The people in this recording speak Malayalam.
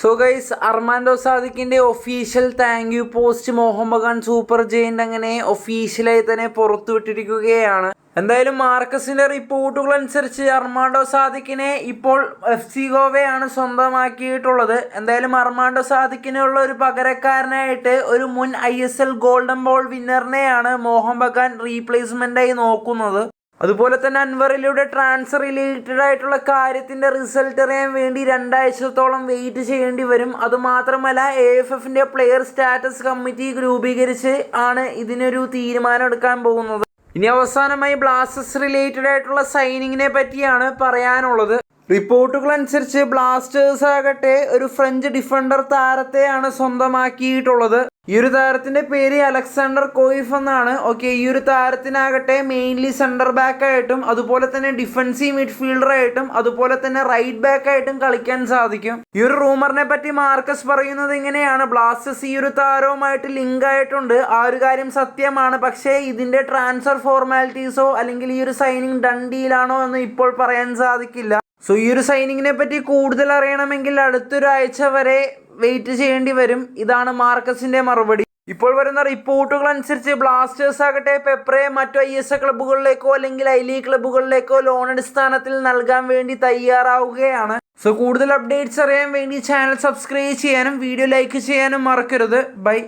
So guys Armando സാദിഖിന്റെ official thank you post Muhammad Khan super giant അങ്ങനെ ഒഫീഷ്യലായി തന്നെ പുറത്തുവിട്ടിരിക്കുകയാണ് എന്തായാലും മാർക്കസിന്റെ റിപ്പോർട്ടുകൾ അനുസരിച്ച് അർമാൻഡോ സാദിക്കിനെ ഇപ്പോൾ എഫ് സി ഗോവയാണ് സ്വന്തമാക്കിയിട്ടുള്ളത്. എന്തായാലും അർമാൻഡോ സാദിക്കിനുള്ള ഒരു പകരക്കാരനായിട്ട് ഒരു മുൻ I S L golden ball വിന്നറിനെയാണ് Mohun Bagan റീപ്ലേസ്മെന്റായി നോക്കുന്നത്. അതുപോലെ തന്നെ അൻവറിലൂടെ ട്രാൻസ്ഫർ റിലേറ്റഡ് ആയിട്ടുള്ള കാര്യത്തിന്റെ റിസൾട്ട് അറിയാൻ വേണ്ടി രണ്ടാഴ്ചത്തോളം വെയിറ്റ് ചെയ്യേണ്ടി വരും. അതുമാത്രമല്ല എ എഫ് എഫിന്റെ പ്ലെയർ സ്റ്റാറ്റസ് കമ്മിറ്റി രൂപീകരിച്ച് ആണ് ഇതിനൊരു തീരുമാനം എടുക്കാൻ പോകുന്നത്. ഇനി അവസാനമായി ബ്ലാസ്റ്റേഴ്സ് റിലേറ്റഡ് ആയിട്ടുള്ള സൈനിങ്ങിനെ പറ്റിയാണ് പറയാനുള്ളത്. റിപ്പോർട്ടുകൾ അനുസരിച്ച് ബ്ലാസ്റ്റേഴ്സ് ആകട്ടെ ഒരു ഫ്രഞ്ച് ഡിഫൻഡർ താരത്തെയാണ് സ്വന്തമാക്കിയിട്ടുള്ളത്. ഈ ഒരു താരത്തിന്റെ പേര് അലക്സാണ്ടർ കോയിഫ് എന്നാണ്. ഓക്കെ ഈ ഒരു താരത്തിനാകട്ടെ മെയിൻലി സെന്റർ ബാക്ക് ആയിട്ടും അതുപോലെ തന്നെ ഡിഫൻസീവ് മിഡ്ഫീൽഡർ ആയിട്ടും അതുപോലെ തന്നെ റൈറ്റ് ബാക്ക് ആയിട്ടും കളിക്കാൻ സാധിക്കും. ഈ ഒരു റൂമറിനെ പറ്റി മാർക്കസ് പറയുന്നത് എങ്ങനെയാണ് ബ്ലാസ്റ്റേഴ്സ് ഈ ഒരു താരവുമായിട്ട് ലിങ്ക് ആയിട്ടുണ്ട്. ആ ഒരു കാര്യം സത്യമാണ്. പക്ഷേ ഇതിന്റെ ട്രാൻസ്ഫർ ഫോർമാലിറ്റീസോ അല്ലെങ്കിൽ ഈ ഒരു സൈനിങ് ഡൺ ഡീലാണോ എന്ന് ഇപ്പോൾ പറയാൻ സാധിക്കില്ല. സോ ഈ ഒരു സൈനിങ്ങിനെ പറ്റി കൂടുതൽ അറിയണമെങ്കിൽ അടുത്തൊരാഴ്ച വരെ വെയിറ്റ് ചെയ്യേണ്ടി വരും. ഇതാണ് മാർക്കസിന്റെ മറുപടി. ഇപ്പോൾ വരുന്ന റിപ്പോർട്ടുകൾ അനുസരിച്ച് ബ്ലാസ്റ്റേഴ്സ് ആകട്ടെ പെപ്രയെ മറ്റു ഐ എസ് എ ക്ലബ്ബുകളിലേക്കോ അല്ലെങ്കിൽ ഐ ലീഗ് ക്ലബ്ബുകളിലേക്കോ ലോൺ അടിസ്ഥാനത്തിൽ നൽകാൻ വേണ്ടി തയ്യാറാവുകയാണ്. സോ കൂടുതൽ അപ്ഡേറ്റ്സ് അറിയാൻ വേണ്ടി ചാനൽ സബ്സ്ക്രൈബ് ചെയ്യാനും വീഡിയോ ലൈക്ക് ചെയ്യാനും മറക്കരുത്. ബൈ.